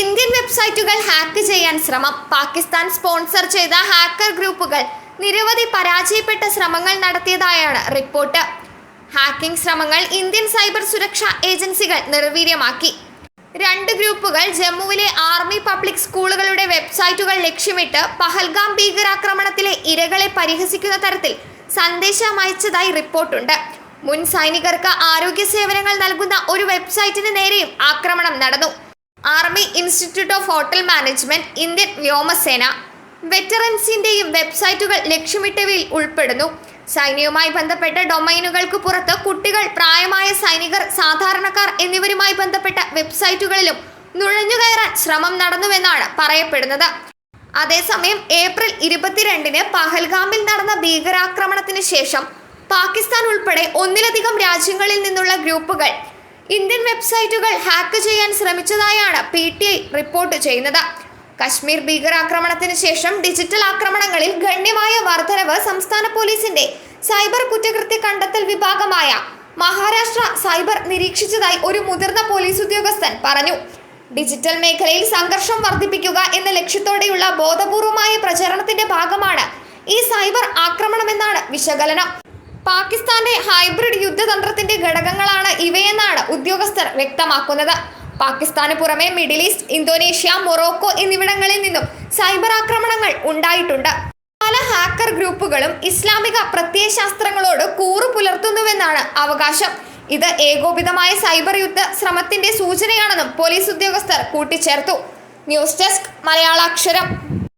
Indian വെബ്സൈറ്റുകൾ hack ചെയ്യാൻ ശ്രമം. പാകിസ്ഥാൻ സ്പോൺസർ ചെയ്ത ഹാക്കർ ഗ്രൂപ്പുകൾ നിരവധി പരാജയപ്പെട്ട ശ്രമങ്ങൾ നടത്തിയതായാണ് റിപ്പോർട്ട്. ഹാക്കിംഗ് ശ്രമങ്ങൾ ഇന്ത്യൻ സൈബർ സുരക്ഷാ ഏജൻസികൾ നിർവീര്യമാക്കി. രണ്ട് ഗ്രൂപ്പുകൾ ജമ്മുവിലെ ആർമി പബ്ലിക് സ്കൂളുകളുടെ വെബ്സൈറ്റുകൾ ലക്ഷ്യമിട്ട് പഹൽഗാം ഭീകരാക്രമണത്തിലെ ഇരകളെ പരിഹസിക്കുന്ന തരത്തിൽ സന്ദേശം അയച്ചതായി റിപ്പോർട്ടുണ്ട്. മുൻ സൈനികർക്ക് ആരോഗ്യ സേവനങ്ങൾ നൽകുന്ന ഒരു വെബ്സൈറ്റിന് നേരെയും ആക്രമണം നടന്നു. Army institute of hotel management Indian വ്യോമസേന. വെറ്ററൻസിന്റെയും വെബ്സൈറ്റുകൾ ലക്ഷ്യമിട്ടവയിൽ ഉൾപ്പെടുന്നു. സൈന്യവുമായി ബന്ധപ്പെട്ട ഡൊമൈനുകൾക്ക് പുറത്ത് കുട്ടികൾ പ്രായമായ സൈനികർ സാധാരണക്കാർ എന്നിവരുമായി ബന്ധപ്പെട്ട വെബ്സൈറ്റുകളിലും നുഴഞ്ഞുകയറാൻ ശ്രമം നടന്നുവെന്നാണ് പറയപ്പെടുന്നത്. അതേസമയം ഏപ്രിൽ ഇരുപത്തിരണ്ടിന് പഹൽഗാമിൽ നടന്ന ഭീകരാക്രമണത്തിന് ശേഷം പാകിസ്ഥാൻ ഉൾപ്പെടെ ഒന്നിലധികം രാജ്യങ്ങളിൽ നിന്നുള്ള ഗ്രൂപ്പുകൾ ഇന്ത്യൻ വെബ്സൈറ്റുകൾ ഹാക്ക് ചെയ്യാൻ ശ്രമിച്ചതായാണ് പി ടി ഐ റിപ്പോർട്ട് ചെയ്യുന്നത്. കശ്മീർ ഭീകരാക്രമണത്തിന് ശേഷം ഡിജിറ്റൽ ആക്രമണങ്ങളിൽ ഗണ്യമായ വർധനവ് സംസ്ഥാന പോലീസിന്റെ സൈബർ കുറ്റകൃത്യ കണ്ടെത്തൽ വിഭാഗമായ മഹാരാഷ്ട്ര സൈബർ നിരീക്ഷിച്ചതായി ഒരു മുതിർന്ന പോലീസ് ഉദ്യോഗസ്ഥൻ പറഞ്ഞു. ഡിജിറ്റൽ മേഖലയിൽ സംഘർഷം വർദ്ധിപ്പിക്കുക എന്ന ലക്ഷ്യത്തോടെയുള്ള ബോധപൂർവമായ പ്രചരണത്തിന്റെ ഭാഗമാണ് ഈ സൈബർ ആക്രമണമെന്നാണ് വിശകലനം. പാകിസ്ഥാന്റെ ഹൈബ്രിഡ് യുദ്ധതന്ത്രത്തിന്റെ ഘടകങ്ങളാണ് ഇവയെന്നാണ് ഉദ്യോഗസ്ഥർ വ്യക്തമാക്കുന്നത്. പാകിസ്ഥാന് പുറമെ മിഡിൽ ഈസ്റ്റ് ഇന്തോനേഷ്യ മൊറോക്കോ എന്നിവിടങ്ങളിൽ നിന്നും സൈബർ ആക്രമണങ്ങൾ ഉണ്ടായിട്ടുണ്ട്. പല ഹാക്കർ ഗ്രൂപ്പുകളും ഇസ്ലാമിക പ്രത്യയശാസ്ത്രങ്ങളോട് കൂറു പുലർത്തുന്നുവെന്നാണ് അവകാശം. ഇത് ഏകോപിതമായ സൈബർ യുദ്ധ ശ്രമത്തിന്റെ സൂചനയാണെന്നും പോലീസ് ഉദ്യോഗസ്ഥർ കൂട്ടിച്ചേർത്തു. News desk Malayalaksharam.